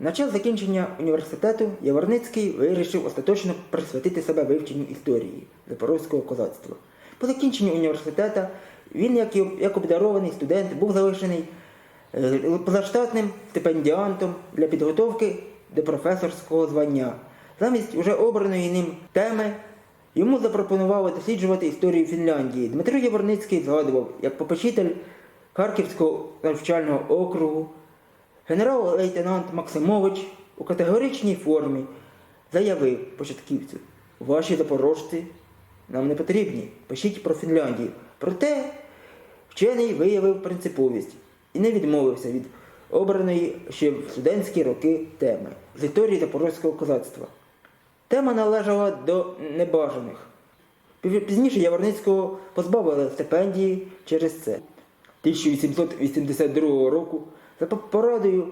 На час закінчення університету Яворницький вирішив остаточно присвятити себе вивченню історії запорозького козацтва. По закінченню університету він, як, як обдарований студент, був залишений е, позаштатним стипендіантом для підготовки до професорського звання. Замість уже обраної ним теми йому запропонували досліджувати історію Фінляндії. Дмитро Яворницький згадував, як попечитель Харківського навчального округу Генерал-лейтенант Максимович у категоричній формі заявив початківцю, ваші запорожці нам не потрібні, пишіть про Фінляндію. Проте вчений виявив принциповість і не відмовився від обраної ще в студентські роки теми з історії запорозького козацтва. Тема належала до небажаних. Пізніше Яворницького позбавили стипендії через це. 1882 року за порадою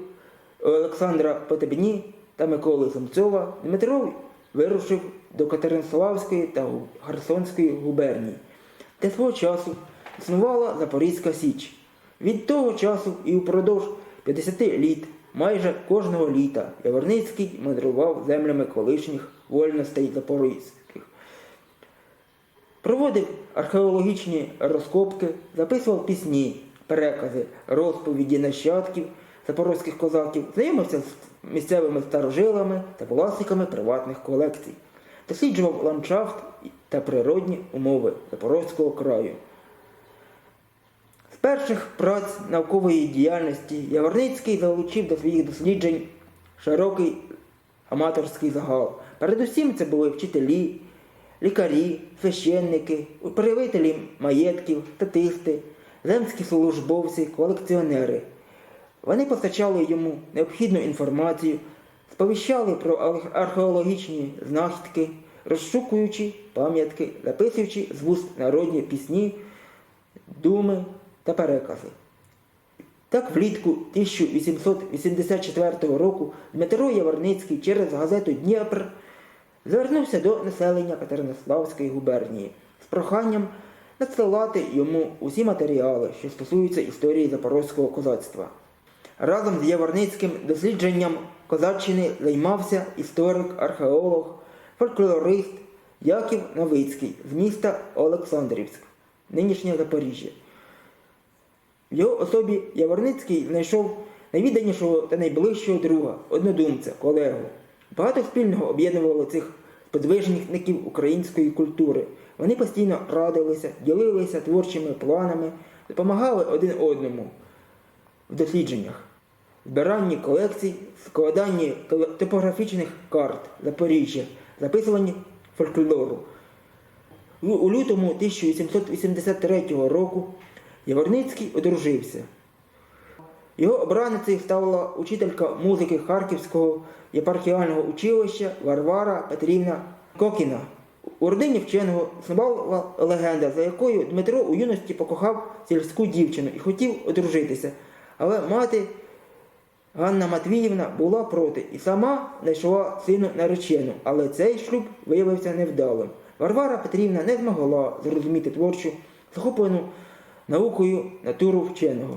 Олександра Потебні та Миколи Самцова Дмитро вирушив до Катеринславської та Херсонської губернії, де свого часу існувала Запорізька Січ. Від того часу і упродовж 50 літ, майже кожного літа, Яворницький мандрував землями колишніх вольностей запорізьких. Проводив археологічні розкопки, записував пісні, перекази, розповіді нащадків запорозьких козаків, знайомився з місцевими старожилами та власниками приватних колекцій, досліджував ландшафт та природні умови Запорозького краю. З перших праць наукової діяльності Яворницький залучив до своїх досліджень широкий аматорський загал. Передусім це були вчителі, лікарі, священники, управителі маєтків, статисти, земські службовці, колекціонери. Вони постачали йому необхідну інформацію, сповіщали про археологічні знахідки, розшукуючи пам'ятки, записуючи з вуст народні пісні, думи та перекази. Так, влітку 1884 року Дмитро Яворницький через газету Дніпр звернувся до населення Катеринославської губернії з проханням надсилати йому усі матеріали, що стосуються історії запорозького козацтва. Разом з Яворницьким дослідженням козаччини займався історик, археолог, фольклорист Яків Новицький з міста Олександрівськ, нинішнє Запоріжжя. В його особі Яворницький знайшов найвідданішого та найближчого друга, однодумця, колегу. Багато спільного об'єднувало цих подвижників української культури. Вони постійно радилися, ділилися творчими планами, допомагали один одному в дослідженнях, збиранні колекцій, складанні топографічних карт Запоріжжя, записуванні фольклору. У лютому 1883 року Яворницький одружився. Його обраницею стала учителька музики Харківського єпархіального училища Варвара Петрівна Кокіна. У родині вченого існувала легенда, за якою Дмитро у юності покохав сільську дівчину і хотів одружитися. Але мати Ганна Матвіївна була проти і сама знайшла сину наречену, але цей шлюб виявився невдалим. Варвара Петрівна не змогла зрозуміти творчу, захоплену наукою натуру вченого.